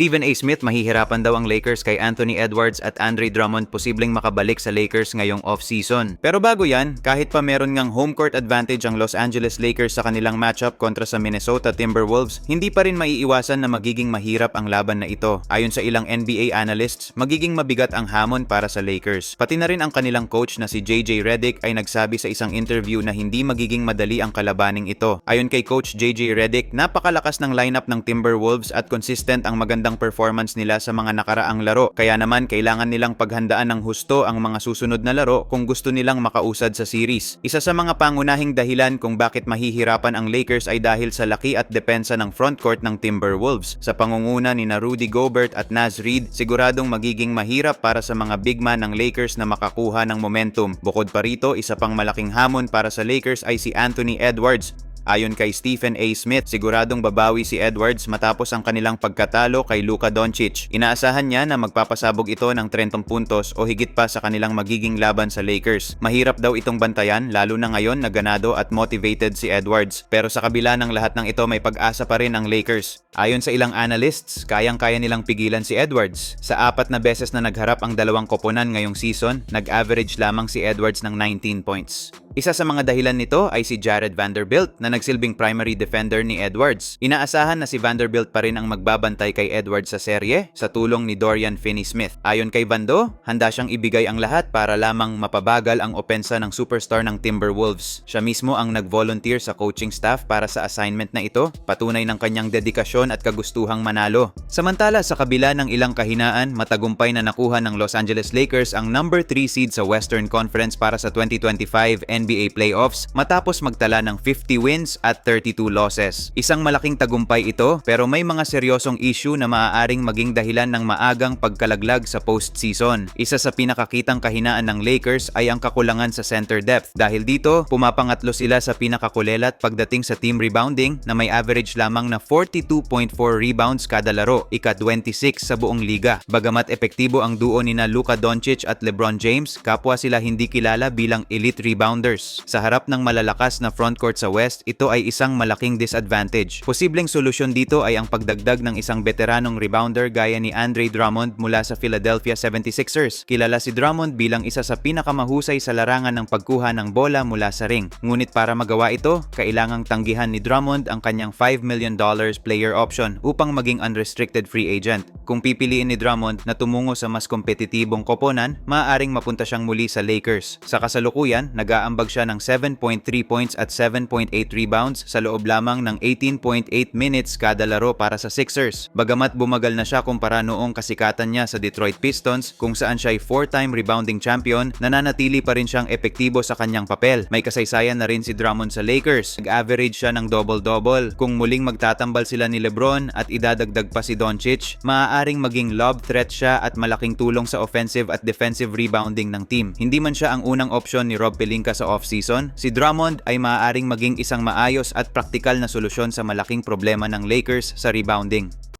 Stephen A. Smith mahihirapan daw ang Lakers kay Anthony Edwards at Andre Drummond posibleng makabalik sa Lakers ngayong off-season. Pero bago yan, kahit pa meron ngang home court advantage ang Los Angeles Lakers sa kanilang matchup kontra sa Minnesota Timberwolves, hindi pa rin maiiwasan na magiging mahirap ang laban na ito. Ayon sa ilang NBA analysts, magiging mabigat ang hamon para sa Lakers. Pati na rin ang kanilang coach na si JJ Redick ay nagsabi sa isang interview na hindi magiging madali ang kalabaning ito. Ayon kay coach JJ Redick, napakalakas ng lineup ng Timberwolves at consistent ang magandang performance nila sa mga nakaraang laro. Kaya naman kailangan nilang paghandaan ng husto ang mga susunod na laro kung gusto nilang makausad sa series. Isa sa mga pangunahing dahilan kung bakit mahihirapan ang Lakers ay dahil sa laki at depensa ng frontcourt ng Timberwolves. Sa pangunguna ni na Rudy Gobert at Naz Reid, siguradong magiging mahirap para sa mga big man ng Lakers na makakuha ng momentum. Bukod pa rito, isa pang malaking hamon para sa Lakers ay si Anthony Edwards Ayon kay Stephen A. Smith, siguradong babawi si Edwards matapos ang kanilang pagkatalo kay Luka Doncic. Inaasahan niya na magpapasabog ito ng 30 puntos o higit pa sa kanilang magiging laban sa Lakers. Mahirap daw itong bantayan lalo na ngayon na ganado at motivated si Edwards. Pero sa kabila ng lahat ng ito may pag-asa pa rin ang Lakers. Ayon sa ilang analysts, kayang-kaya nilang pigilan si Edwards. Sa apat na beses na nagharap ang dalawang koponan ngayong season, nag-average lamang si Edwards ng 19 points. Isa sa mga dahilan nito ay si Jared Vanderbilt na nagsilbing primary defender ni Edwards. Inaasahan na si Vanderbilt pa rin ang magbabantay kay Edwards sa serye sa tulong ni Dorian Finney-Smith. Ayon kay Vando, handa siyang ibigay ang lahat para lamang mapabagal ang opensa ng superstar ng Timberwolves. Siya mismo ang nag-volunteer sa coaching staff para sa assignment na ito, patunay ng kanyang dedikasyon at kagustuhang manalo. Samantala sa kabila ng ilang kahinaan, matagumpay na nakuha ng Los Angeles Lakers ang number 3 seed sa Western Conference para sa 2025 NBA playoffs matapos magtala ng 50 wins at 32 losses. Isang malaking tagumpay ito pero may mga seryosong issue na maaaring maging dahilan ng maagang pagkalaglag sa postseason. Isa sa pinakakitang kahinaan ng Lakers ay ang kakulangan sa center depth. Dahil dito, pumapangatlo sila sa pinakakulelat pagdating sa team rebounding na may average lamang na 42.4 rebounds kada laro, ika-26 sa buong liga. Bagamat epektibo ang duo ni na Luka Doncic at LeBron James, kapwa sila hindi kilala bilang elite rebounder Warriors. Sa harap ng malalakas na frontcourt sa West, ito ay isang malaking disadvantage. Posibleng solusyon dito ay ang pagdagdag ng isang veteranong rebounder gaya ni Andre Drummond mula sa Philadelphia 76ers. Kilala si Drummond bilang isa sa pinakamahusay sa larangan ng pagkuha ng bola mula sa ring. Ngunit para magawa ito, kailangang tanggihan ni Drummond ang kanyang $5 million player option upang maging unrestricted free agent. Kung pipiliin ni Drummond na tumungo sa mas kompetitibong koponan, maaaring mapunta siyang muli sa Lakers. Sa kasalukuyan, nag-aambag siya ng 7.3 points at 7.8 rebounds sa loob lamang ng 18.8 minutes kada laro para sa Sixers. Bagamat bumagal na siya kumpara noong kasikatan niya sa Detroit Pistons kung saan siya ay 4-time rebounding champion, nananatili pa rin siyang epektibo sa kanyang papel. May kasaysayan na rin si Drummond sa Lakers. Nag-average siya ng double-double. Kung muling magtatambal sila ni LeBron at idadagdag pa si Doncic, maaaring maging lob threat siya at malaking tulong sa offensive at defensive rebounding ng team. Hindi man siya ang unang opsyon ni Rob Pelinka sa offseason, si Drummond ay maaaring maging isang maayos at praktikal na solusyon sa malaking problema ng Lakers sa rebounding.